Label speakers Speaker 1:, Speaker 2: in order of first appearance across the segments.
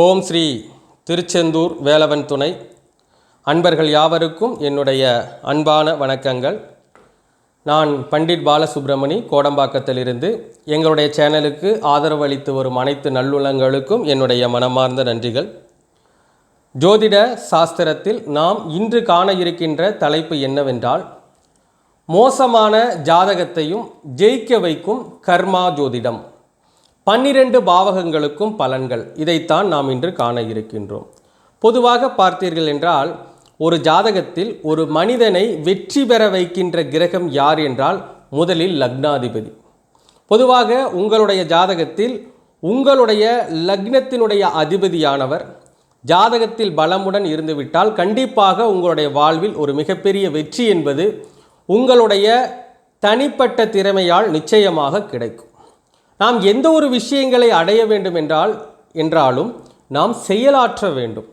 Speaker 1: ஓம் ஸ்ரீ திருச்செந்தூர் வேலவன் துணை. அன்பர்கள் யாவருக்கும் என்னுடைய அன்பான வணக்கங்கள். நான் பண்டிட் பாலசுப்ரமணி கோடம்பாக்கத்திலிருந்து. எங்களுடைய சேனலுக்கு ஆதரவு அளித்து வரும் அனைத்து நல்லுள்ளங்களுக்கும் என்னுடைய மனமார்ந்த நன்றிகள். ஜோதிட சாஸ்திரத்தில் நாம் இன்று காண இருக்கின்ற தலைப்பு என்னவென்றால் மோசமான ஜாதகத்தையும் ஜெயிக்க வைக்கும் கர்மா ஜோதிடம். பன்னிரண்டு பாவகங்களுக்கும் பலன்கள். இதைத்தான் நாம் இன்று காண இருக்கின்றோம். பொதுவாக பார்த்தீர்கள் என்றால் ஒரு ஜாதகத்தில் ஒரு மனிதனை வெற்றி பெற வைக்கின்ற கிரகம் யார் என்றால் முதலில் லக்னாதிபதி. பொதுவாக உங்களுடைய ஜாதகத்தில் உங்களுடைய லக்னத்தினுடைய அதிபதியானவர் ஜாதகத்தில் பலமுடன் இருந்துவிட்டால் கண்டிப்பாக உங்களுடைய வாழ்வில் ஒரு மிகப்பெரிய வெற்றி என்பது உங்களுடைய தனிப்பட்ட திறமையால் நிச்சயமாக கிடைக்கும். நாம் எந்த ஒரு விஷயங்களை அடைய வேண்டும் என்றால் என்றாலும் நாம் செயலாற்ற வேண்டும்.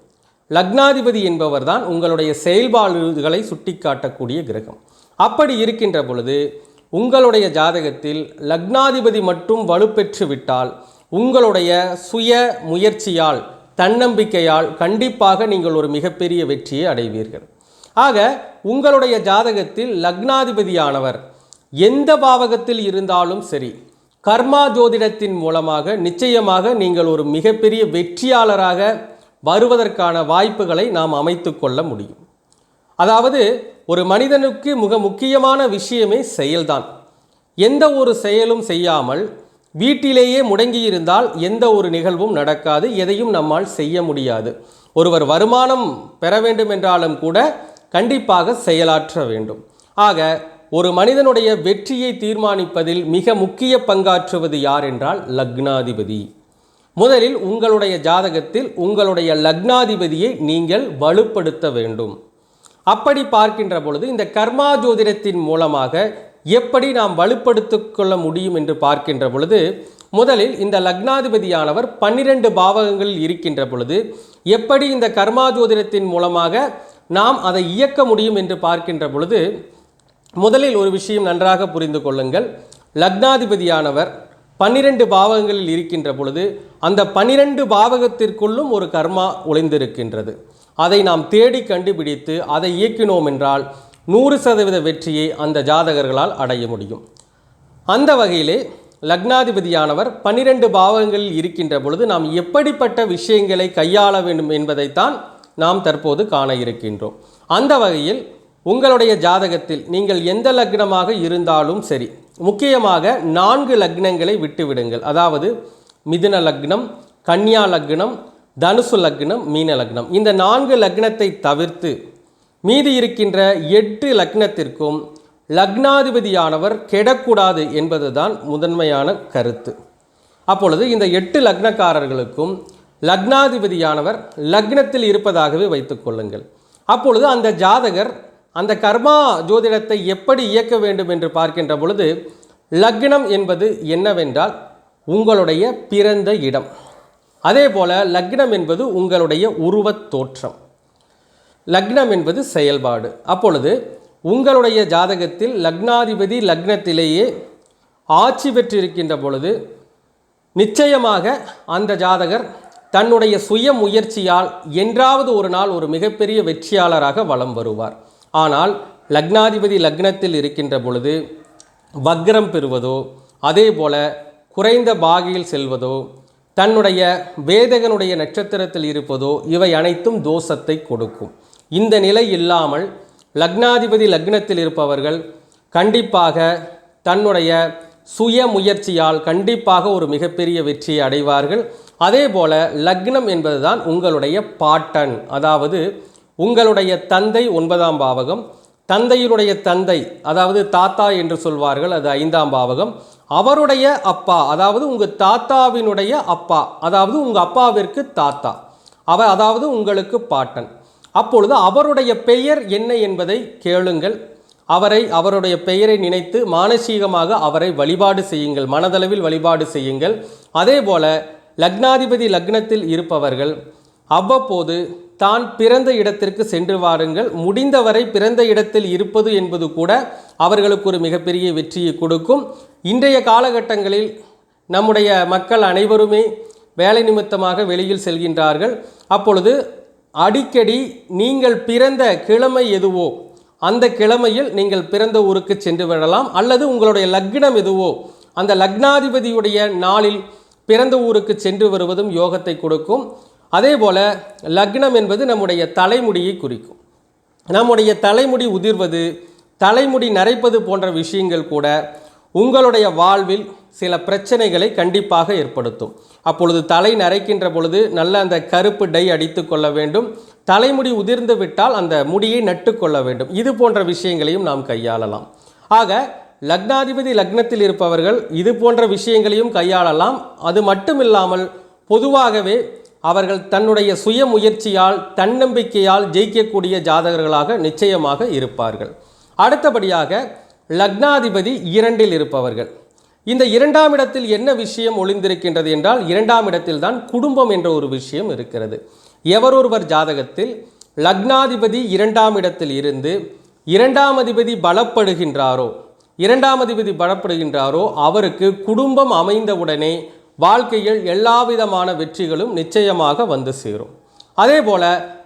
Speaker 1: லக்னாதிபதி என்பவர்தான் உங்களுடைய செயல்பாடுகளை சுட்டிக்காட்டக்கூடிய கிரகம். அப்படி இருக்கின்ற பொழுது உங்களுடைய ஜாதகத்தில் லக்னாதிபதி மட்டும் வலுப்பெற்று விட்டால் உங்களுடைய சுய முயற்சியால் தன்னம்பிக்கையால் கண்டிப்பாக நீங்கள் ஒரு மிகப்பெரிய வெற்றியை அடைவீர்கள். ஆக உங்களுடைய ஜாதகத்தில் லக்னாதிபதியானவர் எந்த பாவகத்தில் இருந்தாலும் சரி கர்மா ஜோதிடத்தின் மூலமாக நிச்சயமாக நீங்கள் ஒரு மிகப்பெரிய வெற்றியாளராக வருவதற்கான வாய்ப்புகளை நாம் அமைத்து கொள்ள முடியும். அதாவது ஒரு மனிதனுக்கு மிக முக்கியமான விஷயமே செயல்தான். எந்த ஒரு செயலும் செய்யாமல் வீட்டிலேயே முடங்கியிருந்தால் எந்த ஒரு நிகழ்வும் நடக்காது எதையும் நம்மால் செய்ய முடியாது. ஒருவர் வருமானம் பெற வேண்டும் என்றாலும் கூட கண்டிப்பாக செயலாற்ற வேண்டும். ஆக ஒரு மனிதனுடைய வெற்றியை தீர்மானிப்பதில் மிக முக்கிய பங்காற்றுவது யார் என்றால் லக்னாதிபதி. முதலில் உங்களுடைய ஜாதகத்தில் உங்களுடைய லக்னாதிபதியை நீங்கள் வலுப்படுத்த வேண்டும். அப்படி பார்க்கின்ற பொழுது இந்த கர்மா ஜோதிடத்தின் மூலமாக எப்படி நாம் வலுப்படுத்தி கொள்ள முடியும் என்று பார்க்கின்ற பொழுது முதலில் இந்த லக்னாதிபதியானவர் பன்னிரண்டு பாவகங்களில் இருக்கின்ற பொழுது எப்படி இந்த கர்மா ஜோதிடத்தின் மூலமாக நாம் அதை இயக்க முடியும் என்று பார்க்கின்ற பொழுது முதலில் ஒரு விஷயம் நன்றாக புரிந்து கொள்ளுங்கள். லக்னாதிபதியானவர் பன்னிரண்டு பாவகங்களில் இருக்கின்ற பொழுது அந்த பன்னிரண்டு பாவகத்திற்குள்ளும் ஒரு கர்மா ஒளிந்திருக்கின்றது. அதை நாம் தேடி கண்டுபிடித்து அதை இயக்கினோம் என்றால் நூறு சதவீத வெற்றியை அந்த ஜாதகர்களால் அடைய முடியும். அந்த வகையிலே லக்னாதிபதியானவர் பன்னிரண்டு பாவகங்களில் இருக்கின்ற பொழுது நாம் எப்படிப்பட்ட விஷயங்களை கையாள வேண்டும் என்பதைத்தான் நாம் தற்போது காண இருக்கின்றோம். அந்த வகையில் உங்களுடைய ஜாதகத்தில் நீங்கள் எந்த லக்னமாக இருந்தாலும் சரி முக்கியமாக நான்கு லக்னங்களை விட்டுவிடுங்கள். அதாவது மிதுன லக்னம் கன்னியா லக்னம் தனுசு லக்னம் மீன லக்னம். இந்த நான்கு லக்னத்தை தவிர்த்து மீதி இருக்கின்ற எட்டு லக்னத்திற்கும் லக்னாதிபதியானவர் கெடக்கூடாது என்பதுதான் முதன்மையான கருத்து. அப்பொழுது இந்த எட்டு லக்னக்காரர்களுக்கும் லக்னாதிபதியானவர் லக்னத்தில் இருப்பதாகவே வைத்துக்கொள்ளுங்கள் அப்பொழுது அந்த ஜாதகர் அந்த கர்மா ஜோதிடத்தை எப்படி இயக்க வேண்டும் என்று பார்க்கின்ற பொழுது லக்னம் என்பது என்னவென்றால் உங்களுடைய பிறந்த இடம். அதே போல் லக்னம் என்பது உங்களுடைய உருவத் தோற்றம். லக்னம் என்பது செயல்பாடு. அப்பொழுது உங்களுடைய ஜாதகத்தில் லக்னாதிபதி லக்னத்திலேயே ஆட்சி பெற்றிருக்கின்ற பொழுது நிச்சயமாக அந்த ஜாதகர் தன்னுடைய சுய முயற்சியால் என்றாவது ஒரு நாள் ஒரு மிகப்பெரிய வெற்றியாளராக வலம் வருவார். ஆனால் லக்னாதிபதி லக்னத்தில் இருக்கின்ற பொழுது வக்ரம் பெறுவதோ அதே போல குறைந்த பாகியில் செல்வதோ தன்னுடைய வேதகனுடைய நட்சத்திரத்தில் இருப்பதோ இவை அனைத்தும் தோஷத்தை கொடுக்கும். இந்த நிலை இல்லாமல் லக்னாதிபதி லக்னத்தில் இருப்பவர்கள் கண்டிப்பாக தன்னுடைய சுய முயற்சியால் கண்டிப்பாக ஒரு மிகப்பெரிய வெற்றியை அடைவார்கள். அதே போல லக்னம் என்பதுதான் உங்களுடைய பாட்டன் அதாவது உங்களுடைய தந்தை ஒன்பதாம் பாவகம் தந்தையினுடைய தந்தை அதாவது தாத்தா என்று சொல்வார்கள் அது ஐந்தாம் பாவகம். அவருடைய அப்பா அதாவது உங்கள் தாத்தாவினுடைய அப்பா அதாவது உங்கள் அப்பாவிற்கு தாத்தா அவ அதாவது உங்களுக்கு பாட்டன். அப்பொழுது அவருடைய பெயர் என்ன என்பதை கேளுங்கள். அவரை அவருடைய பெயரை நினைத்து மானசீகமாக அவரை வழிபாடு செய்யுங்கள் மனதளவில் வழிபாடு செய்யுங்கள். அதே போல லக்னாதிபதி லக்னத்தில் இருப்பவர்கள் அவ்வப்போது தான் பிறந்த இடத்திற்கு சென்று வாருங்கள். முடிந்தவரை பிறந்த இடத்தில் இருப்பது என்பது கூட அவர்களுக்கு ஒரு மிகப்பெரிய வெற்றியை கொடுக்கும். இன்றைய காலகட்டங்களில் நம்முடைய மக்கள் அனைவருமே வேலை நிமித்தமாக வெளியில் செல்கின்றார்கள். அப்பொழுது அடிக்கடி நீங்கள் பிறந்த கிழமை எதுவோ அந்த கிழமையில் நீங்கள் பிறந்த ஊருக்கு சென்று விடலாம். அல்லது உங்களுடைய லக்னம் எதுவோ அந்த லக்னாதிபதியுடைய நாளில் பிறந்த ஊருக்கு சென்று வருவதும் யோகத்தை கொடுக்கும். அதே போல் லக்னம் என்பது நம்முடைய தலைமுடியை குறிக்கும். நம்முடைய தலைமுடி உதிர்வது தலைமுடி நரைப்பது போன்ற விஷயங்கள் கூட உங்களுடைய வாழ்வில் சில பிரச்சனைகளை கண்டிப்பாக ஏற்படுத்தும். அப்பொழுது தலை நரைக்கின்ற பொழுது நல்ல அந்த கருப்பு டை அடித்து கொள்ள வேண்டும். தலைமுடி உதிர்ந்து விட்டால் அந்த முடியை நட்டு கொள்ள வேண்டும். இது போன்ற விஷயங்களையும் நாம் கையாளலாம். ஆக லக்னாதிபதி லக்னத்தில் இருப்பவர்கள் இது போன்ற விஷயங்களையும் கையாளலாம். அது மட்டும் இல்லாமல் பொதுவாகவே அவர்கள் தன்னுடைய சுய முயற்சியால் தன்னம்பிக்கையால் ஜெயிக்கக்கூடிய ஜாதகர்களாக நிச்சயமாக இருப்பார்கள். அடுத்தபடியாக லக்னாதிபதி இரண்டில் இருப்பவர்கள். இந்த இரண்டாம் இடத்தில் என்ன விஷயம் ஒளிந்திருக்கின்றது என்றால் இரண்டாம் இடத்தில் தான் குடும்பம் என்ற ஒரு விஷயம் இருக்கிறது. எவரொருவர் ஜாதகத்தில் லக்னாதிபதி இரண்டாம் இடத்தில் இருந்து இரண்டாம் அதிபதி பலப்படுகின்றாரோ இரண்டாம் அதிபதி பலப்படுகின்றாரோ அவருக்கு குடும்பம் அமைந்தவுடனே வாழ்க்கையில் எல்லாவிதமான வெற்றிகளும் நிச்சயமாக வந்து சேரும். அதே போல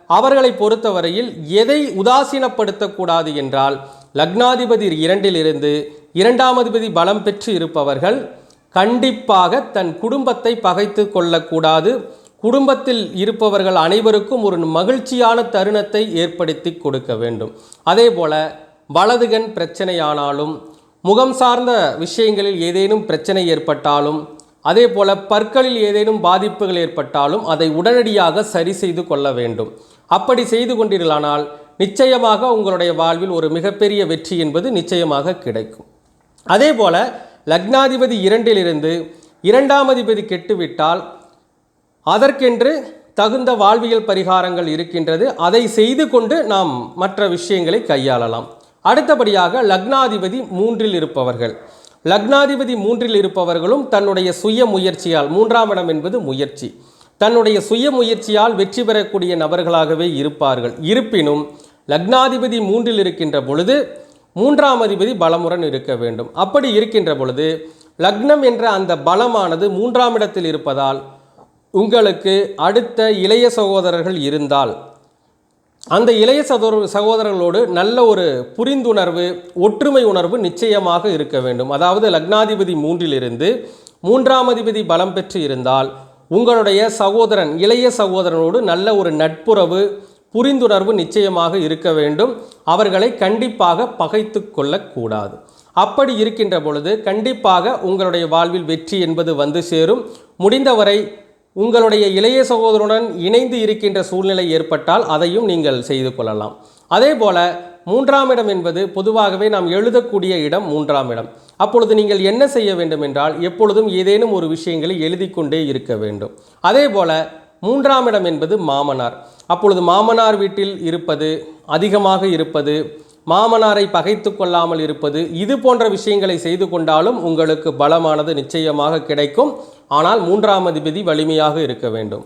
Speaker 1: அவர்களை பொறுத்தவரையில் எதை உதாசீனப்படுத்தக்கூடாது என்றால் லக்னாதிபதி இரண்டிலிருந்து இரண்டாம் அதிபதி பலம் பெற்று இருப்பவர்கள் கண்டிப்பாக தன் குடும்பத்தை பகைத்து கொள்ளக்கூடாது. குடும்பத்தில் இருப்பவர்கள் அனைவருக்கும் ஒரு மகிழ்ச்சியான தருணத்தை ஏற்படுத்தி கொடுக்க வேண்டும். அதே போல வலதுகண் பிரச்சனையானாலும் முகம் சார்ந்த விஷயங்களில் ஏதேனும் பிரச்சனை ஏற்பட்டாலும் அதே போல பற்களில் ஏதேனும் பாதிப்புகள் ஏற்பட்டாலும் அதை உடனடியாக சரி செய்து கொள்ள வேண்டும். அப்படி செய்து கொண்டீர்களானால் நிச்சயமாக உங்களுடைய வாழ்வில் ஒரு மிகப்பெரிய வெற்றி என்பது நிச்சயமாக கிடைக்கும். அதே போல லக்னாதிபதி இரண்டிலிருந்து இரண்டாம் அதிபதி கெட்டுவிட்டால் அதற்கென்று தகுந்த வாழ்வியல் பரிகாரங்கள் இருக்கின்றது. அதை செய்து கொண்டு நாம் மற்ற விஷயங்களை கையாளலாம். அடுத்தபடியாக லக்னாதிபதி மூன்றில் இருப்பவர்கள். லக்னாதிபதி மூன்றில் இருப்பவர்களும் தன்னுடைய சுய முயற்சியால் மூன்றாம் இடம் என்பது முயற்சி. தன்னுடைய சுய முயற்சியால் வெற்றி பெறக்கூடிய நபர்களாகவே இருப்பார்கள். இருப்பினும் லக்னாதிபதி மூன்றில் இருக்கின்ற பொழுது மூன்றாம் அதிபதி பலமுடன் இருக்க வேண்டும். அப்படி இருக்கின்ற பொழுது லக்னம் என்ற அந்த பலமானது மூன்றாம் இடத்தில் இருப்பதால் உங்களுக்கு அடுத்த இளைய சகோதரர்கள் இருந்தால் அந்த இளைய சகோதர சகோதரர்களோடு நல்ல ஒரு புரிந்துணர்வு ஒற்றுமை உணர்வு நிச்சயமாக இருக்க வேண்டும். அதாவது லக்னாதிபதி மூன்றிலிருந்து மூன்றாம் அதிபதி பலம் பெற்று இருந்தால் உங்களுடைய சகோதரன் இளைய சகோதரனோடு நல்ல ஒரு நட்புறவு புரிந்துணர்வு நிச்சயமாக இருக்க வேண்டும். அவர்களை கண்டிப்பாக பகைத்து கொள்ளக்கூடாது. அப்படி இருக்கின்ற பொழுது கண்டிப்பாக உங்களுடைய வாழ்வில் வெற்றி என்பது வந்து சேரும். முடிந்தவரை உங்களுடைய இளைய சகோதரனுடன் இணைந்து இருக்கின்ற சூழ்நிலை ஏற்பட்டால் அதையும் நீங்கள் செய்து கொள்ளலாம். அதே போல மூன்றாம் இடம் என்பது பொதுவாகவே நாம் எழுதக்கூடிய இடம் மூன்றாம் இடம். அப்பொழுது நீங்கள் என்ன செய்ய வேண்டும் என்றால் எப்பொழுதும் ஏதேனும் ஒரு விஷயங்களை எழுதி கொண்டே இருக்க வேண்டும். அதே போல மூன்றாம் இடம் என்பது மாமனார். அப்பொழுது மாமனார் வீட்டில் இருப்பது அதிகமாக இருப்பது மாமனாரை பகைத்து கொள்ளாமல் இருப்பது இது போன்ற விஷயங்களை செய்து கொண்டாலும் உங்களுக்கு பலமானது நிச்சயமாக கிடைக்கும். ஆனால் மூன்றாம் அதிபதி வலிமையாக இருக்க வேண்டும்.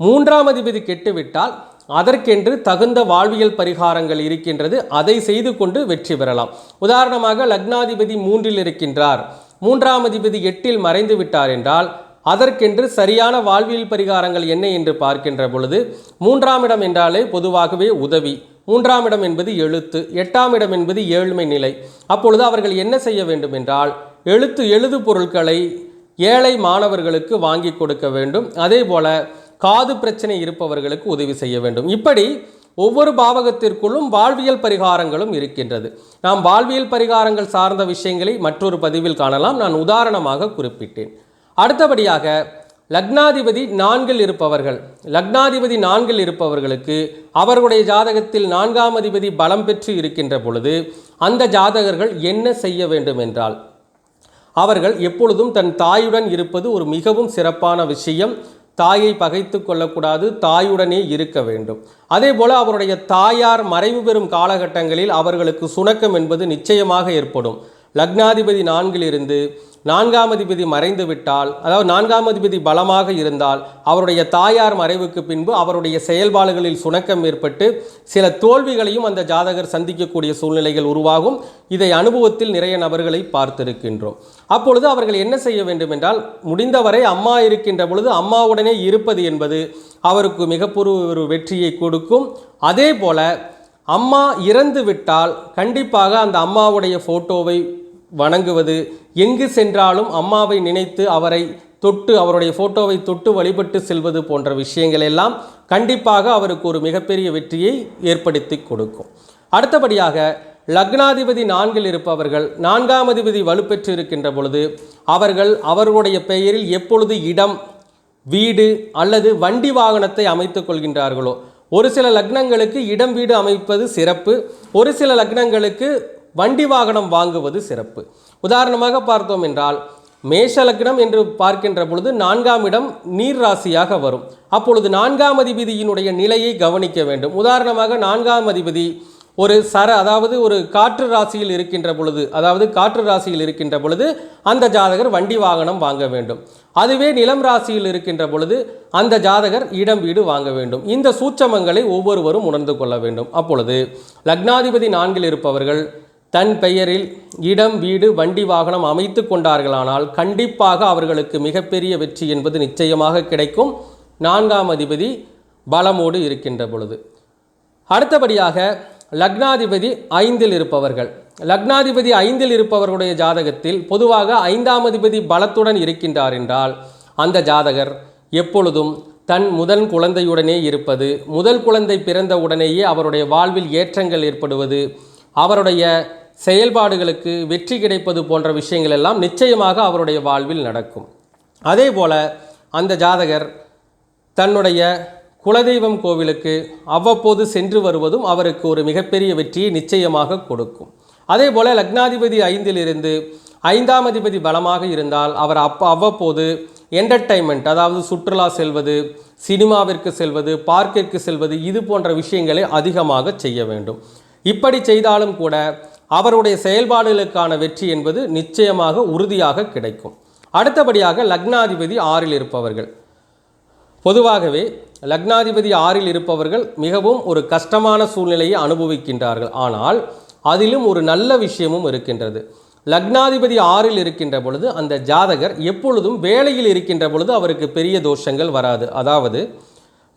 Speaker 1: மூன்றாம் அதிபதி கெட்டுவிட்டால் அதற்கென்று தகுந்த வாழ்வியல் பரிகாரங்கள் இருக்கின்றது. அதை செய்து கொண்டு வெற்றி பெறலாம். உதாரணமாக லக்னாதிபதி மூன்றில் இருக்கின்றார். மூன்றாம் அதிபதி எட்டில் மறைந்து விட்டார் என்றால் அதற்கென்று சரியான வாழ்வியல் பரிகாரங்கள் என்ன என்று பார்க்கின்ற பொழுது மூன்றாம் இடம் என்றாலே பொதுவாகவே உதவி. மூன்றாம் இடம் என்பது எழுத்து எட்டாம் இடம் என்பது ஏழ்மை நிலை. அப்பொழுது அவர்கள் என்ன செய்ய வேண்டும் என்றால் எழுத்து எழுது பொருட்களை ஏழை மாணவர்களுக்கு வாங்கி கொடுக்க வேண்டும். அதே போல காது பிரச்சனை இருப்பவர்களுக்கு உதவி செய்ய வேண்டும். இப்படி ஒவ்வொரு பாவகத்திற்குள்ளும் வாழ்வியல் பரிகாரங்களும் இருக்கின்றது. நாம் வாழ்வியல் பரிகாரங்கள் சார்ந்த விஷயங்களை மற்றொரு பதிவில் காணலாம். நான் உதாரணமாக குறிப்பிட்டேன். அடுத்தபடியாக லக்னாதிபதி நான்கில் இருப்பவர்கள். லக்னாதிபதி நான்கில் இருப்பவர்களுக்கு அவர்களுடைய ஜாதகத்தில் நான்காம் அதிபதி பலம் பெற்று இருக்கின்ற பொழுது அந்த ஜாதகர்கள் என்ன செய்ய வேண்டும் என்றால் அவர்கள் எப்பொழுதும் தன் தாயுடன் இருப்பது ஒரு மிகவும் சிறப்பான விஷயம். தாயை பகைத்து கொள்ளக்கூடாது தாயுடனே இருக்க வேண்டும். அதே போல் அவருடைய தாயார் மறைவு பெறும் காலகட்டங்களில் அவர்களுக்கு சுணக்கம் என்பது நிச்சயமாக ஏற்படும். லக்னாதிபதி நான்கிலிருந்து நான்காம் அதிபதி மறைந்து விட்டால் அதாவது நான்காம் அதிபதி பலமாக இருந்தால் அவருடைய தாயார் மறைவுக்கு பின்பு அவருடைய செயல்பாடுகளில் சுணக்கம் ஏற்பட்டு சில தோல்விகளையும் அந்த ஜாதகர் சந்திக்கக்கூடிய சூழ்நிலைகள் உருவாகும். இதை அனுபவத்தில் நிறைய நபர்களை பார்த்திருக்கின்றோம். அப்பொழுது அவர்கள் என்ன செய்ய வேண்டும் என்றால் முடிந்தவரை அம்மா இருக்கின்ற பொழுது அம்மாவுடனே இருப்பது என்பது அவருக்கு மிகப்பெரிய ஒரு வெற்றியை கொடுக்கும். அதே போல அம்மா இறந்து விட்டால் கண்டிப்பாக அந்த அம்மாவுடைய ஃபோட்டோவை வணங்குவது. எங்கு சென்றாலும் அம்மாவை நினைத்து அவரை தொட்டு அவருடைய ஃபோட்டோவை தொட்டு வழிபட்டு செல்வது போன்ற விஷயங்கள் எல்லாம் கண்டிப்பாக அவருக்கு ஒரு மிகப்பெரிய வெற்றியை ஏற்படுத்தி கொடுக்கும். அடுத்தபடியாக லக்னாதிபதி நான்கில் இருப்பவர்கள் நான்காம் அதிபதி வலுப்பெற்று இருக்கின்ற பொழுது அவர்கள் அவர்களுடைய பெயரில் எப்பொழுது இடம் வீடு அல்லது வண்டி வாகனத்தை அமைத்துக் கொள்கின்றார்களோ ஒரு சில லக்னங்களுக்கு இடம் வீடு அமைப்பது சிறப்பு. ஒரு சில லக்னங்களுக்கு வண்டி வாகனம் வாங்குவது சிறப்பு. உதாரணமாக பார்த்தோம் என்றால் மேஷ லக்னம் என்று பார்க்கின்ற பொழுது நான்காம் இடம் நீர் ராசியாக வரும். அப்பொழுது நான்காம் அதிபதியினுடைய நிலையை கவனிக்க வேண்டும். உதாரணமாக நான்காம் அதிபதி ஒரு சர அதாவது ஒரு காற்று ராசியில் இருக்கின்ற பொழுது அதாவது காற்று ராசியில் இருக்கின்ற பொழுது அந்த ஜாதகர் வண்டி வாகனம் வாங்க வேண்டும். அதுவே நிலம் ராசியில் இருக்கின்ற பொழுது அந்த ஜாதகர் இடம் வீடு வாங்க வேண்டும். இந்த சூட்சமங்களை ஒவ்வொருவரும் உணர்ந்து கொள்ள வேண்டும். அப்பொழுது லக்னாதிபதி நான்கில் இருப்பவர்கள் தன் பெயரில் இடம் வீடு வண்டி வாகனம் அமைத்து கொண்டார்களானால் கண்டிப்பாக அவர்களுக்கு மிகப்பெரிய வெற்றி என்பது நிச்சயமாக கிடைக்கும். நான்காம் அதிபதி பலமோடு இருக்கின்ற பொழுது. அடுத்தபடியாக லக்னாதிபதி ஐந்தில் இருப்பவர்கள். லக்னாதிபதி ஐந்தில் இருப்பவர்களுடைய ஜாதகத்தில் பொதுவாக ஐந்தாம் அதிபதி பலத்துடன் இருக்கின்றார் என்றால் அந்த ஜாதகர் எப்பொழுதும் தன் முதல் குழந்தையுடனே இருப்பது முதல் குழந்தை பிறந்த உடனேயே அவருடைய வாழ்வில் ஏற்றங்கள் ஏற்படுவது அவருடைய செயல்பாடுகளுக்கு வெற்றி கிடைப்பது போன்ற விஷயங்கள் எல்லாம் நிச்சயமாக அவருடைய வாழ்வில் நடக்கும். அதே போல் அந்த ஜாதகர் தன்னுடைய குலதெய்வம் கோவிலுக்கு அவ்வப்போது சென்று வருவதும் அவருக்கு ஒரு மிகப்பெரிய வெற்றியை நிச்சயமாக கொடுக்கும். அதே போல் லக்னாதிபதி ஐந்திலிருந்து ஐந்தாம் அதிபதி பலமாக இருந்தால் அவர் அப்போ அவ்வப்போது என்டர்டைன்மெண்ட் அதாவது சுற்றுலா செல்வது சினிமாவிற்கு செல்வது பார்க்கிற்கு செல்வது இது போன்ற விஷயங்களை அதிகமாக செய்ய வேண்டும். இப்படி செய்தாலும் கூட அவருடைய செயல்பாடுகளுக்கான வெற்றி என்பது நிச்சயமாக உறுதியாக கிடைக்கும். அடுத்தபடியாக லக்னாதிபதி ஆறில் இருப்பவர்கள். பொதுவாகவே லக்னாதிபதி ஆறில் இருப்பவர்கள் மிகவும் ஒரு கஷ்டமான சூழ்நிலையை அனுபவிக்கின்றார்கள். ஆனால் அதிலும் ஒரு நல்ல விஷயமும் இருக்கின்றது. லக்னாதிபதி ஆறில் இருக்கின்ற பொழுது அந்த ஜாதகர் எப்பொழுதும் வேலையில் இருக்கின்ற பொழுது அவருக்கு பெரிய தோஷங்கள் வராது. அதாவது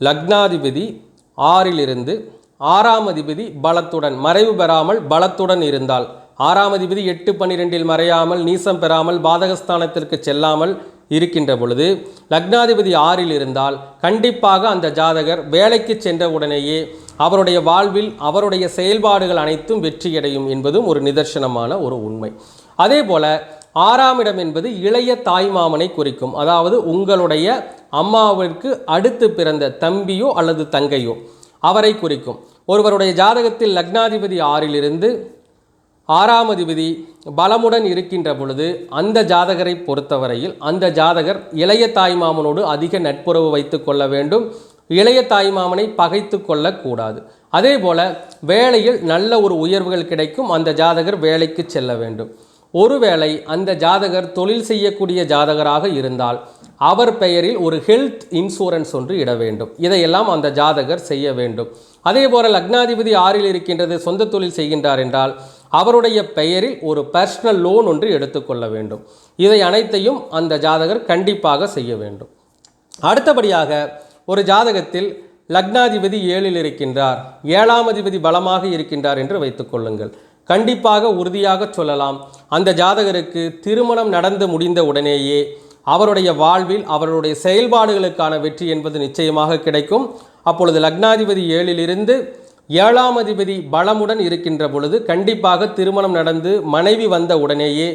Speaker 1: லக்னாதிபதி ஆறிலிருந்து ஆறாம் அதிபதி பலத்துடன் மறைவு பெறாமல் பலத்துடன் இருந்தால். ஆறாம் அதிபதி எட்டு பன்னிரெண்டில் மறையாமல் நீசம் பெறாமல் பாதகஸ்தானத்திற்கு செல்லாமல் இருக்கின்ற பொழுது லக்னாதிபதி ஆறில் இருந்தால் கண்டிப்பாக அந்த ஜாதகர் வேலைக்கு சென்ற உடனேயே அவருடைய வாழ்வில் அவருடைய செயல்பாடுகள் அனைத்தும் வெற்றியடையும் என்பதும் ஒரு நிதர்சனமான ஒரு உண்மை. அதே போல ஆறாம் இடம் என்பது இளைய தாய்மாமனை குறிக்கும். அதாவது உங்களுடைய அம்மாவிற்கு அடுத்து பிறந்த தம்பியோ அல்லது தங்கையோ. அவரை குறிக்கும். ஒருவருடைய ஜாதகத்தில் லக்னாதிபதி ஆறிலிருந்து ஆறாம் அதிபதி பலமுடன் இருக்கின்ற பொழுது அந்த ஜாதகரை பொறுத்தவரையில் அந்த ஜாதகர் இளைய தாய்மாமனோடு அதிக நட்புறவு வைத்து கொள்ள வேண்டும். இளைய தாய்மாமனை பகைத்து கொள்ளக்கூடாது அதே போல வேலையில் நல்ல ஒரு உயர்வுகள் கிடைக்கும். அந்த ஜாதகர் வேலைக்கு செல்ல வேண்டும். ஒருவேளை அந்த ஜாதகர் தொழில் செய்யக்கூடிய ஜாதகராக இருந்தால் அவர் பெயரில் ஒரு ஹெல்த் இன்சூரன்ஸ் ஒன்று இட வேண்டும். இதையெல்லாம் அந்த ஜாதகர் செய்ய வேண்டும். அதே போல லக்னாதிபதி ஆறில் இருக்கின்றது சொந்த தொழில் செய்கின்றார் என்றால் அவருடைய பெயரில் ஒரு பர்சனல் லோன் ஒன்று எடுத்துக்கொள்ள வேண்டும். இதை அனைத்தையும் அந்த ஜாதகர் கண்டிப்பாக செய்ய வேண்டும். அடுத்தபடியாக ஒரு ஜாதகத்தில் லக்னாதிபதி ஏழில் இருக்கின்றார். ஏழாம் அதிபதி பலமாக இருக்கின்றார் என்று வைத்துக்கொள்ளுங்கள் கண்டிப்பாக உறுதியாக சொல்லலாம். அந்த ஜாதகருக்கு திருமணம் நடந்து முடிந்த உடனேயே அவருடைய வாழ்வில் அவருடைய செயல்பாடுகளுக்கான வெற்றி என்பது நிச்சயமாக கிடைக்கும். அப்பொழுது லக்னாதிபதி ஏழிலிருந்து ஏழாம் அதிபதி பலமுடன் இருக்கின்ற பொழுது கண்டிப்பாக திருமணம் நடந்து மனைவி வந்த உடனேயே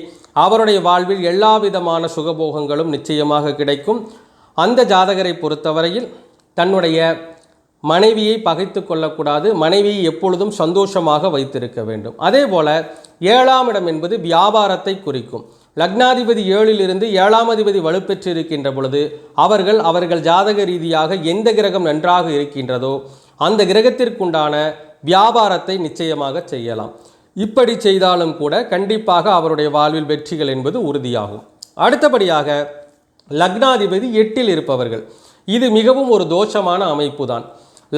Speaker 1: அவருடைய வாழ்வில் எல்லா விதமான சுகபோகங்களும் நிச்சயமாக கிடைக்கும். அந்த ஜாதகரை பொறுத்தவரையில் தன்னுடைய மனைவியை பகைத்து கொள்ளக்கூடாது மனைவியை எப்பொழுதும் சந்தோஷமாக வைத்திருக்க வேண்டும். அதே போல ஏழாம் இடம் என்பது வியாபாரத்தை குறிக்கும். லக்னாதிபதி ஏழிலிருந்து ஏழாம் அதிபதி வலுப்பெற்று இருக்கின்ற பொழுது அவர்கள் அவர்கள் ஜாதக ரீதியாக எந்த கிரகம் நன்றாக இருக்கின்றதோ அந்த கிரகத்திற்குண்டான வியாபாரத்தை நிச்சயமாக செய்யலாம். இப்படி செய்தாலும் கூட கண்டிப்பாக அவருடைய வாழ்வில் வெற்றிகள் என்பது உறுதியாகும். அடுத்தபடியாக லக்னாதிபதி எட்டில் இருப்பவர்கள். இது மிகவும் ஒரு தோஷமான அமைப்பு தான்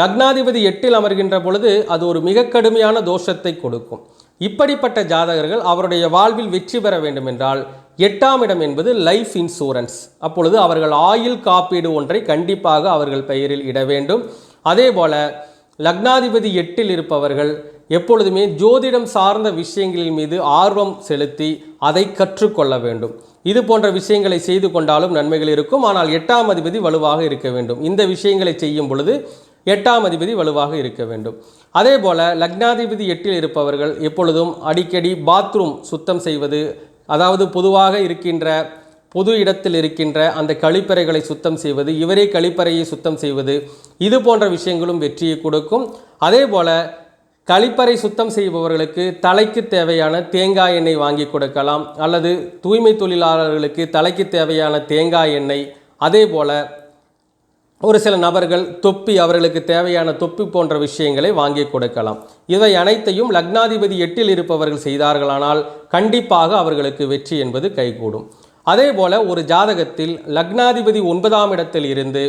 Speaker 1: லக்னாதிபதி எட்டில் அமர்கின்ற பொழுது அது ஒரு மிக கடுமையான தோஷத்தை கொடுக்கும். இப்படிப்பட்ட ஜாதகர்கள் அவருடைய வாழ்வில் வெற்றி பெற வேண்டும் என்றால் எட்டாம் இடம் என்பது லைஃப் இன்சூரன்ஸ் அப்பொழுது அவர்கள் ஆயுள் காப்பீடு ஒன்றை கண்டிப்பாக அவர்கள் பெயரில் இட வேண்டும். அதே போல லக்னாதிபதி எட்டில் இருப்பவர்கள் எப்பொழுதுமே ஜோதிடம் சார்ந்த விஷயங்களின் மீது ஆர்வம் செலுத்தி அதை கற்றுக்கொள்ள வேண்டும். இது போன்ற விஷயங்களை செய்து கொண்டாலும் நன்மைகள் இருக்கும். ஆனால் எட்டாம் அதிபதி வலுவாக இருக்க வேண்டும். இந்த விஷயங்களை செய்யும் பொழுது எட்டாம் அதிபதி வலுவாக இருக்க வேண்டும். அதே போல் லக்னாதிபதி எட்டில் இருப்பவர்கள் எப்பொழுதும் அடிக்கடி பாத்ரூம் சுத்தம் செய்வது அதாவது பொதுவாக இருக்கின்ற பொது இடத்தில் இருக்கின்ற அந்த கழிப்பறைகளை சுத்தம் செய்வது இவரே கழிப்பறையை சுத்தம் செய்வது இது போன்ற விஷயங்களும் வெற்றியை கொடுக்கும். அதே போல் கழிப்பறை சுத்தம் செய்பவர்களுக்கு தலைக்கு தேவையான தேங்காய் எண்ணெய் வாங்கி கொடுக்கலாம் அல்லது தூய்மை தொழிலாளர்களுக்கு தலைக்கு தேவையான தேங்காய் எண்ணெய். அதே போல் ஒரு சில நபர்கள் தொப்பி அவர்களுக்கு தேவையான தொப்பி போன்ற விஷயங்களை வாங்கி கொடுக்கலாம். இவை அனைத்தையும் லக்னாதிபதி எட்டில் இருப்பவர்கள் செய்தார்களானால் கண்டிப்பாக அவர்களுக்கு வெற்றி என்பது கைகூடும். அதேபோல ஒரு ஜாதகத்தில் லக்னாதிபதி ஒன்பதாம் இடத்தில் இருந்து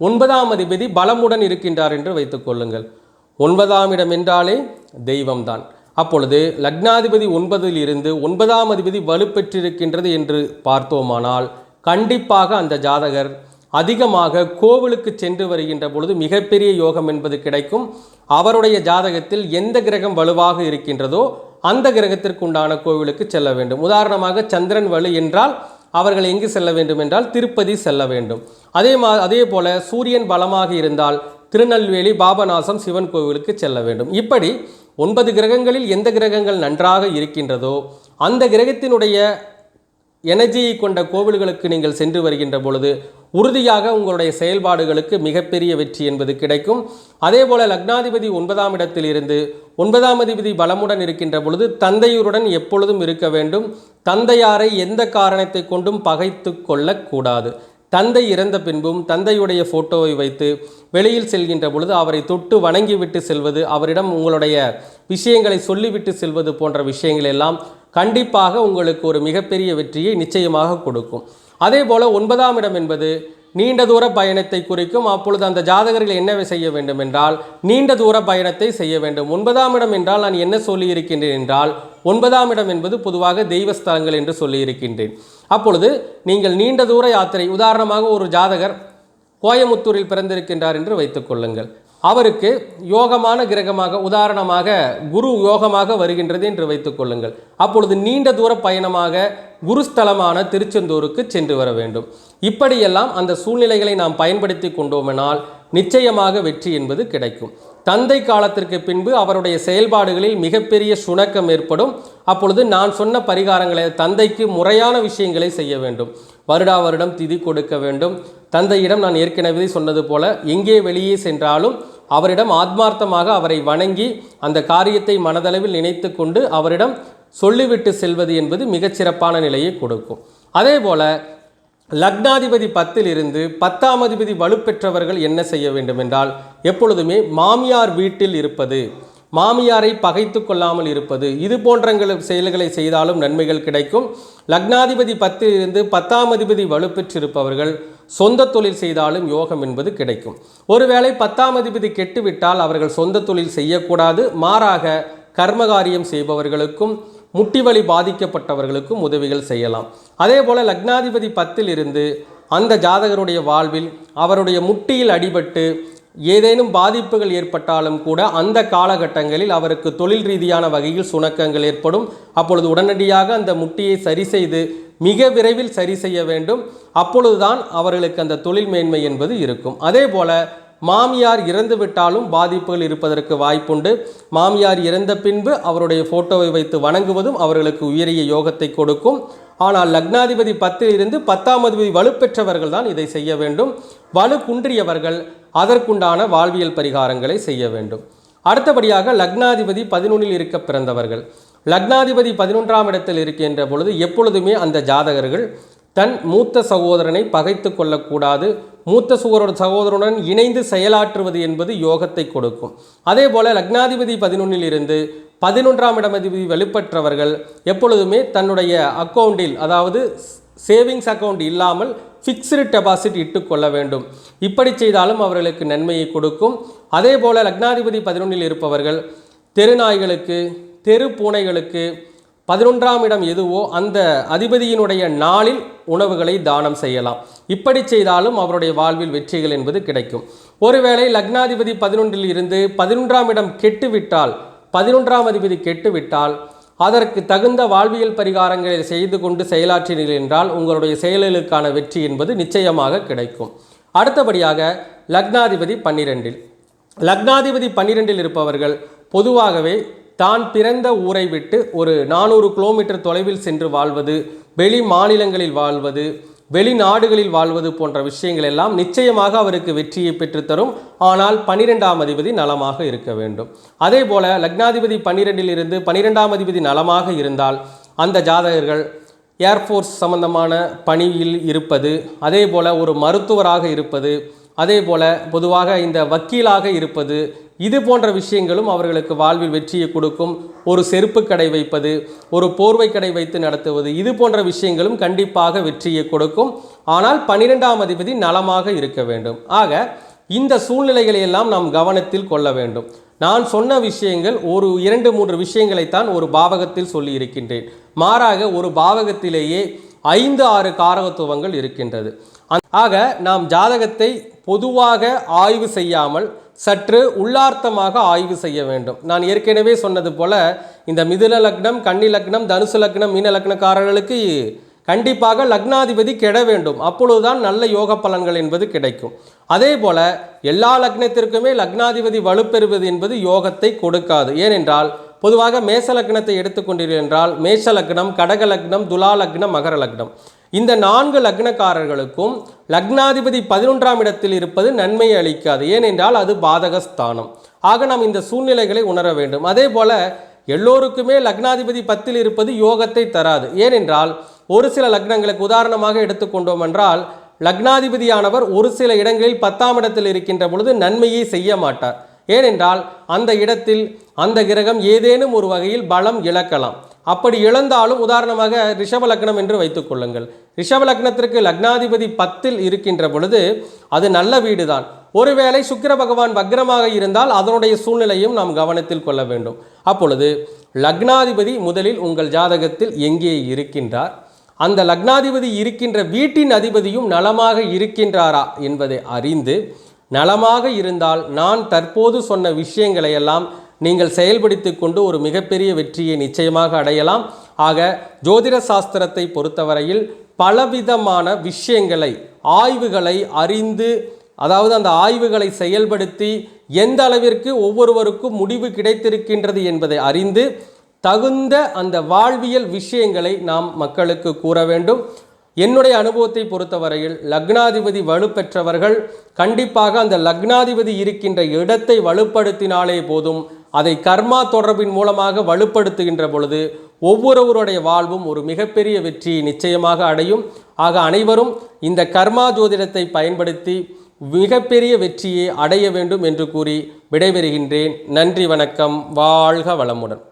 Speaker 1: ஒன்பதாம் அதிபதி பலமுடன் இருக்கின்றார் என்று வைத்துக்கொள்ளுங்கள் ஒன்பதாம் இடம் என்றாலே தெய்வம்தான். அப்பொழுது லக்னாதிபதி ஒன்பதில் இருந்து ஒன்பதாம் அதிபதி வலுப்பெற்றிருக்கின்றது என்று பார்த்தோமானால் கண்டிப்பாக அந்த ஜாதகர் அதிகமாக கோவிலுக்கு சென்று வருகின்ற பொழுது மிகப்பெரிய யோகம் என்பது கிடைக்கும். அவருடைய ஜாதகத்தில் எந்த கிரகம் வலுவாக இருக்கின்றதோ அந்த கிரகத்திற்கு உண்டான கோவிலுக்கு செல்ல வேண்டும். உதாரணமாக சந்திரன் வலு என்றால் அவர்கள் எங்கு செல்ல வேண்டும் என்றால் திருப்பதி செல்ல வேண்டும். அதே மா அதே போல சூரியன் பலமாக இருந்தால் திருநெல்வேலி பாபநாசம் சிவன் கோவிலுக்கு செல்ல வேண்டும். இப்படி ஒன்பது கிரகங்களில் எந்த கிரகங்கள் நன்றாக இருக்கின்றதோ அந்த கிரகத்தினுடைய எனர்ஜியை கொண்ட கோவில்களுக்கு நீங்கள் சென்று வருகின்ற பொழுது உறுதியாக உங்களுடைய செயல்பாடுகளுக்கு மிகப்பெரிய வெற்றி என்பது கிடைக்கும். அதே போல லக்னாதிபதி ஒன்பதாம் இடத்தில் இருந்து ஒன்பதாம் அதிபதி பலமுடன் இருக்கின்ற பொழுது தந்தையுடன் எப்பொழுதும் இருக்க வேண்டும். தந்தையாரை எந்த காரணத்தை கொண்டும் பகைத்து கொள்ளக்கூடாது. தந்தை இறந்த பின்பும் தந்தையுடைய போட்டோவை வைத்து வெளியில் செல்கின்ற பொழுது அவரை தொட்டு வணங்கிவிட்டு செல்வது அவரிடம் உங்களுடைய விஷயங்களை சொல்லிவிட்டு செல்வது போன்ற விஷயங்கள் எல்லாம் கண்டிப்பாக உங்களுக்கு ஒரு மிகப்பெரிய வெற்றியை நிச்சயமாக கொடுக்கும். அதே போல் ஒன்பதாம் இடம் என்பது நீண்ட தூர பயணத்தை குறிக்கும். அப்பொழுது அந்த ஜாதகர்கள் என்ன செய்ய வேண்டும் என்றால் நீண்ட தூர பயணத்தை செய்ய வேண்டும். ஒன்பதாம் இடம் என்றால் நான் என்ன சொல்லியிருக்கின்றேன் என்றால் ஒன்பதாம் இடம் என்பது பொதுவாக தெய்வஸ்தலங்கள் என்று சொல்லியிருக்கின்றேன். அப்பொழுது நீங்கள் நீண்ட தூர யாத்திரை உதாரணமாக ஒரு ஜாதகர் கோயமுத்தூரில் பிறந்திருக்கின்றார் என்று வைத்துக்கொள்ளுங்கள் அவருக்கு யோகமான கிரகமாக உதாரணமாக குரு யோகமாக வருகின்றது என்று வைத்துக்கொள்ளுங்கள் அப்பொழுது நீண்ட தூர பயணமாக குருஸ்தலமான திருச்செந்தூருக்கு சென்று வர வேண்டும். இப்படியெல்லாம் அந்த சூழ்நிலைகளை நாம் பயன்படுத்தி கொண்டோமெனால் நிச்சயமாக வெற்றி என்பது கிடைக்கும். தந்தை காலத்திற்கு பின்பு அவருடைய செயல்பாடுகளில் மிகப்பெரிய சுணக்கம் ஏற்படும். அப்பொழுது நான் சொன்ன பரிகாரங்களை தந்தைக்கு முறையான விஷயங்களை செய்ய வேண்டும். வருடா வருடம் திதி கொடுக்க வேண்டும். தந்தையிடம் நான் ஏற்கனவே சொன்னது போல எங்கே வெளியே சென்றாலும் அவரிடம் ஆத்மார்த்தமாக அவரை வணங்கி அந்த காரியத்தை மனதளவில் நினைத்து கொண்டு அவரிடம் சொல்லிவிட்டு செல்வது என்பது மிகச்சிறப்பான நிலையை கொடுக்கும். அதே போல லக்னாதிபதி பத்தில் இருந்து பத்தாம் அதிபதி வலுப்பெற்றவர்கள் என்ன செய்ய வேண்டும் என்றால் எப்பொழுதுமே மாமியார் வீட்டில் இருப்பது மாமியாரை பகைத்து கொள்ளாமல் இருப்பது இது போன்ற செயல்களை செய்தாலும் நன்மைகள் கிடைக்கும். லக்னாதிபதி பத்தில் இருந்து பத்தாம் அதிபதி வலுப்பெற்றிருப்பவர்கள் சொந்த தொழில் செய்தாலும் யோகம் என்பது கிடைக்கும். ஒருவேளை பத்தாம் அதிபதி கெட்டுவிட்டால் அவர்கள் சொந்த தொழில் செய்யக்கூடாது. மாறாக கர்மகாரியம் செய்பவர்களுக்கும் முட்டி வலி பாதிக்கப்பட்டவர்களுக்கும் உதவிகள் செய்யலாம். அதே போல லக்னாதிபதி பத்தில் இருந்து அந்த ஜாதகருடைய வாழ்வில் அவருடைய முட்டியில் அடிபட்டு ஏதேனும் பாதிப்புகள் ஏற்பட்டாலும் கூட அந்த காலகட்டங்களில் அவருக்கு தொழில் ரீதியான வகையில் சுணக்கங்கள் ஏற்படும். அப்பொழுது உடனடியாக அந்த முட்டியை சரி செய்து மிக விரைவில் சரி செய்ய வேண்டும். அப்பொழுதுதான் அவர்களுக்கு அந்த தொழில் மேன்மை என்பது இருக்கும். அதே போல மாமியார் இறந்து விட்டாலும் பாதிப்புகள் இருப்பதற்கு வாய்ப்புண்டு. மாமியார் இறந்த பின்பு அவருடைய ஃபோட்டோவை வைத்து வணங்குவதும் அவர்களுக்கு உயரிய யோகத்தை கொடுக்கும். ஆனால் லக்னாதிபதி பத்தில் இருந்து பத்தாம் அதிபதி வலுப்பெற்றவர்கள் தான் இதை செய்ய வேண்டும். வலு குன்றியவர்கள் அதற்குண்டான வாழ்வியல் பரிகாரங்களை செய்ய வேண்டும். அடுத்தபடியாக லக்னாதிபதி பதினொன்றில் இருக்க பிறந்தவர்கள். லக்னாதிபதி பதினொன்றாம் இடத்தில் இருக்கின்ற பொழுது எப்பொழுதுமே அந்த ஜாதகர்கள் தன் மூத்த சகோதரனை பகைத்து கொள்ளக்கூடாது. மூத்த சுகரோட சகோதரனுடன் இணைந்து செயலாற்றுவது என்பது யோகத்தை கொடுக்கும். அதே போல் லக்னாதிபதி பதினொன்னில் இருந்து பதினொன்றாம் இடமதிபதி வெளிப்பற்றவர்கள் எப்பொழுதுமே தன்னுடைய அக்கௌண்டில் அதாவது சேவிங்ஸ் அக்கவுண்ட் இல்லாமல் ஃபிக்ஸ்டு டெபாசிட் இட்டுக்கொள்ள வேண்டும். இப்படி செய்தாலும் அவர்களுக்கு நன்மையை கொடுக்கும். அதே போல் லக்னாதிபதி பதினொன்றில் இருப்பவர்கள் தெருநாய்களுக்கு தெரு பூனைகளுக்கு பதினொன்றாம் இடம் எதுவோ அந்த அதிபதியினுடைய நாளில் உணவுகளை தானம் செய்யலாம். இப்படி செய்தாலும் அவருடைய வாழ்வில் வெற்றிகள் என்பது கிடைக்கும். ஒருவேளை லக்னாதிபதி பதினொன்றில் இருந்து பதினொன்றாம் இடம் கெட்டுவிட்டால் பதினொன்றாம் அதிபதி கெட்டுவிட்டால் அதற்கு தகுந்த வாழ்வியல் பரிகாரங்களை செய்து கொண்டு செயலாற்றினீர்கள் என்றால் உங்களுடைய செயல்களுக்கான வெற்றி என்பது நிச்சயமாக கிடைக்கும். அடுத்தபடியாக லக்னாதிபதி பன்னிரெண்டில். லக்னாதிபதி பன்னிரெண்டில் இருப்பவர்கள் பொதுவாகவே தான் பிறந்த ஊரை விட்டு ஒரு நானூறு கிலோமீட்டர் தொலைவில் சென்று வாழ்வது வெளி மாநிலங்களில் வாழ்வது வெளிநாடுகளில் வாழ்வது போன்ற விஷயங்கள் எல்லாம் நிச்சயமாக அவருக்கு வெற்றியை பெற்றுத்தரும் ஆனால் பன்னிரெண்டாம் அதிபதி நலமாக இருக்க வேண்டும். அதே போல லக்னாதிபதி பன்னிரெண்டில் இருந்து பன்னிரெண்டாம் அதிபதி நலமாக இருந்தால் அந்த ஜாதகர்கள் ஏர்ஃபோர்ஸ் சம்பந்தமான பணியில் இருப்பது அதே போல ஒரு மருத்துவராக இருப்பது அதே போல பொதுவாக இந்த வக்கீலாக இருப்பது இது போன்ற விஷயங்களும் அவர்களுக்கு வாழ்வில் வெற்றியை கொடுக்கும். ஒரு செருப்பு கடை வைப்பது ஒரு போர்வை கடை வைத்து நடத்துவது இது போன்ற விஷயங்களும் கண்டிப்பாக வெற்றியை கொடுக்கும். ஆனால் பன்னிரெண்டாம் அதிபதி நலமாக இருக்க வேண்டும். ஆக இந்த சூழ்நிலைகளை எல்லாம் நாம் கவனத்தில் கொள்ள வேண்டும். நான் சொன்ன விஷயங்கள் ஒரு இரண்டு மூன்று விஷயங்களைத்தான் ஒரு பாவகத்தில் சொல்லி இருக்கின்றேன் மாறாக ஒரு பாவகத்திலேயே ஐந்து ஆறு காரகத்துவங்கள் இருக்கின்றது. ஆக நாம் ஜாதகத்தை பொதுவாக ஆய்வு செய்யாமல் சற்று உள்ளார்த்தமாக ஆய்வு செய்ய வேண்டும். நான் ஏற்கனவே சொன்னது போல இந்த மிதுன லக்னம் கன்னி லக்னம் தனுசு லக்னம் மீன லக்னக்காரர்களுக்கு கண்டிப்பாக லக்னாதிபதி கெட வேண்டும். அப்பொழுதுதான் நல்ல யோக பலன்கள் என்பது கிடைக்கும். அதே போல எல்லா லக்னத்திற்குமே லக்னாதிபதி வலுப்பெறுவது என்பது யோகத்தை கொடுக்காது. ஏனென்றால் பொதுவாக மேச லக்னத்தை எடுத்துக்கொண்டீர்கள் என்றால் மேஷ லக்னம் கடக லக்னம் துலா லக்னம் மகர லக்னம். இந்த நான்கு லக்னக்காரர்களுக்கும் லக்னாதிபதி பதினொன்றாம் இடத்தில் இருப்பது நன்மையை அளிக்காது. ஏனென்றால் அது பாதகஸ்தானம். ஆக நாம் இந்த சூழ்நிலைகளை உணர வேண்டும். அதே போல எல்லோருக்குமே லக்னாதிபதி பத்தில் இருப்பது யோகத்தை தராது. ஏனென்றால் ஒரு சில லக்னங்களுக்கு உதாரணமாக எடுத்துக்கொண்டோம் என்றால் லக்னாதிபதியானவர் ஒரு சில இடங்களில் பத்தாம் இடத்தில் இருக்கின்ற பொழுது நன்மையை செய்ய மாட்டார். ஏனென்றால் அந்த இடத்தில் அந்த கிரகம் ஏதேனும் ஒரு வகையில் பலம் இழக்கலாம். அப்படி இழந்தாலும் உதாரணமாக ரிஷப லக்னம் என்று வைத்துக் கொள்ளுங்கள். ரிஷப லக்னத்திற்கு லக்னாதிபதி பத்தில் இருக்கின்ற பொழுது அது நல்ல வீடுதான். ஒருவேளை சுக்கிர பகவான் வக்ரமாக இருந்தால் அதனுடைய சூழ்நிலையும் நாம் கவனத்தில் கொள்ள வேண்டும். அப்பொழுது லக்னாதிபதி முதலில் உங்கள் ஜாதகத்தில் எங்கே இருக்கின்றார்? அந்த லக்னாதிபதி இருக்கின்ற வீட்டின் அதிபதியும் நலமாக இருக்கின்றாரா என்பதை அறிந்து நலமாக இருந்தால் நான் தற்போது சொன்ன விஷயங்களை எல்லாம் நீங்கள் செயல்படுத்தி கொண்டு ஒரு மிகப்பெரிய வெற்றியை நிச்சயமாக அடையலாம். ஆக ஜோதிட சாஸ்திரத்தை பொறுத்தவரையில் பலவிதமான விஷயங்களை ஆய்வுகளை அறிந்து அதாவது அந்த ஆய்வுகளை செயல்படுத்தி எந்த அளவிற்கு ஒவ்வொருவருக்கும் முடிவு கிடைத்திருக்கின்றது என்பதை அறிந்து தகுந்த அந்த வாழ்வியல் விஷயங்களை நாம் மக்களுக்கு கூற வேண்டும். என்னுடைய அனுபவத்தை பொறுத்தவரையில் லக்னாதிபதி வலுப்பெற்றவர்கள் கண்டிப்பாக அந்த லக்னாதிபதி இருக்கின்ற இடத்தை வலுப்படுத்தினாலே போதும் அதை கர்மா தொடர்பின் மூலமாக வலுப்படுத்துகின்ற பொழுது ஒவ்வொருவருடைய வாழ்வும் ஒரு மிகப்பெரிய வெற்றியை நிச்சயமாக அடையும். ஆக அனைவரும் இந்த கர்மா ஜோதிடத்தை பயன்படுத்தி மிகப்பெரிய வெற்றியை அடைய வேண்டும் என்று கூறி விடைபெறுகின்றேன். நன்றி வணக்கம். வாழ்க வளமுடன்.